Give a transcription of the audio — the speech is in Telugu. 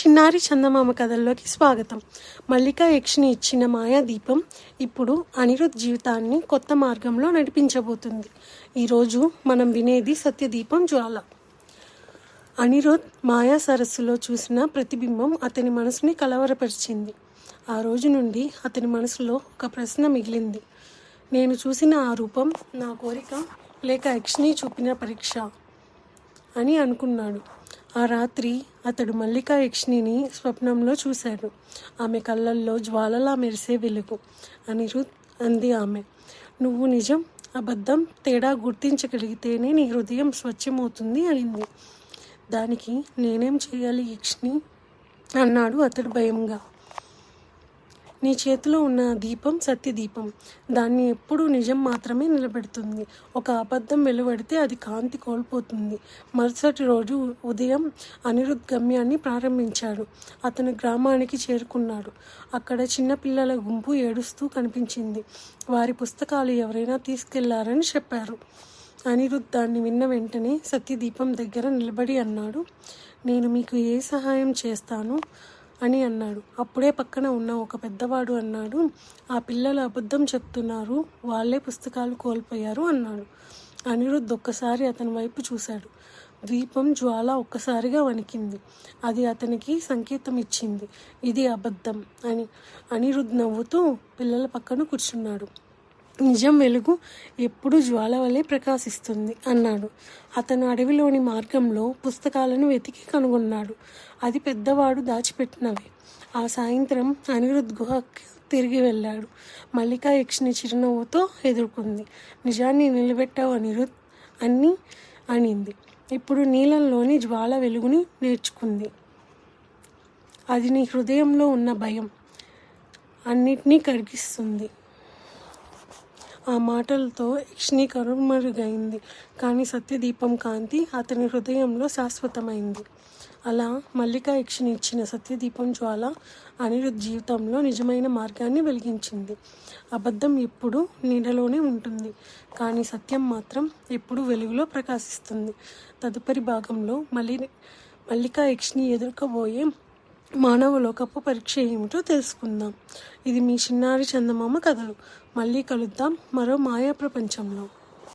చిన్నారి చందమామ కథల్లోకి స్వాగతం. మల్లికా యక్షిని ఇచ్చిన మాయా దీపం ఇప్పుడు అనిరుద్ జీవితాన్ని కొత్త మార్గంలో నడిపించబోతుంది. ఈరోజు మనం వినేది సత్యదీపం జ్వాల. అనిరుద్ మాయా సరస్సులో చూసిన ప్రతిబింబం అతని మనసుని కలవరపరిచింది. ఆ రోజు నుండి అతని మనసులో ఒక ప్రశ్న మిగిలింది. నేను చూసిన ఆ రూపం నా కోరిక లేక యక్షిని చూపిన పరీక్ష అని అనుకున్నాడు. ఆ రాత్రి అతడు మల్లికా యక్షిణిని స్వప్నంలో చూశాడు. ఆమె కళ్ళల్లో జ్వాలలా మెరిసే వెలుగు. అనిరుద్ అంది ఆమె నువ్వు నిజం? అబద్ధం? తేడా గుర్తించగలిగితేనే నీ హృదయం స్వచ్ఛమవుతుంది అనింది. దానికి నేనేం చేయాలి యక్షిణి అన్నాడు అతడు భయంగా. నీ చేతిలో ఉన్న దీపం సత్యదీపం. దాన్ని ఎప్పుడూ నిజం మాత్రమే నిలబెడుతుంది. ఒక అబద్ధం వెలువడితే అది కాంతి కోల్పోతుంది. మరుసటి రోజు ఉదయం అనిరుద్ గమ్యాన్ని ప్రారంభించాడు. అతను గ్రామానికి చేరుకున్నాడు. అక్కడ చిన్నపిల్లల గుంపు ఏడుస్తూ కనిపించింది. వారి పుస్తకాలు ఎవరైనా తీసుకెళ్ళారని చెప్పారు. అనిరుద్ దాన్ని విన్న వెంటనే సత్యదీపం దగ్గర నిలబడి అన్నాడు నేను మీకు ఏ సహాయం చేస్తాను? అని అన్నాడు. అప్పుడే పక్కన ఉన్న ఒక పెద్దవాడు అన్నాడు ఆ పిల్లలు అబద్ధం చెప్తున్నారు వాళ్ళే పుస్తకాలు కోల్పోయారు అన్నాడు. అనిరుద్ధ్ ఒక్కసారి అతని వైపు చూశాడు. ద్వీపం జ్వాల ఒక్కసారిగా వణికింది. అది అతనికి సంకేతం ఇచ్చింది. ఇది అబద్ధం అని అనిరుద్ధ్ నవ్వుతూ పిల్లల పక్కన కూర్చున్నాడు. నిజం వెలుగు ఎప్పుడు జ్వాల వలె ప్రకాశిస్తుంది అన్నాడు. అతను అడవిలోని మార్గంలో పుస్తకాలను వెతికి కనుగొన్నాడు. అది పెద్దవాడు దాచిపెట్టినవి. ఆ సాయంత్రం అనిరుద్ గుహకి తిరిగి వెళ్ళాడు. మల్లికా యక్షిని చిరునవ్వుతో ఎదుర్కొంది. నిజాన్ని నిలబెట్టావు అనిరుద్ అన్ని అనింది. ఇప్పుడు నీళ్ళల్లోని జ్వాల వెలుగుని నేర్చుకుంది. అది నీ హృదయంలో ఉన్న భయం. అన్నిటినీ కరిగిస్తుంది. ఆ మాటలతో యక్షిని కరుమరుగైంది కానీ సత్యదీపం కాంతి అతని హృదయంలో శాశ్వతమైంది. అలా మల్లికా యక్షిని ఇచ్చిన సత్యదీపం జ్వాల అనిరుద్ జీవితంలో నిజమైన మార్గాన్ని వెలిగించింది. అబద్ధం ఎప్పుడు నీడలోనే ఉంటుంది. కానీ సత్యం మాత్రం ఎప్పుడు వెలుగులో ప్రకాశిస్తుంది. తదుపరి భాగంలో మల్లి మల్లికా యక్షిని ఎదుర్కోబోయే మానవ లోకపు పరీక్ష ఏమిటో తెలుసుకుందాం. ఇది మీ చిన్నారి చందమామ కథలు. మళ్ళీ కలుద్దాం మరో మాయా ప్రపంచంలో.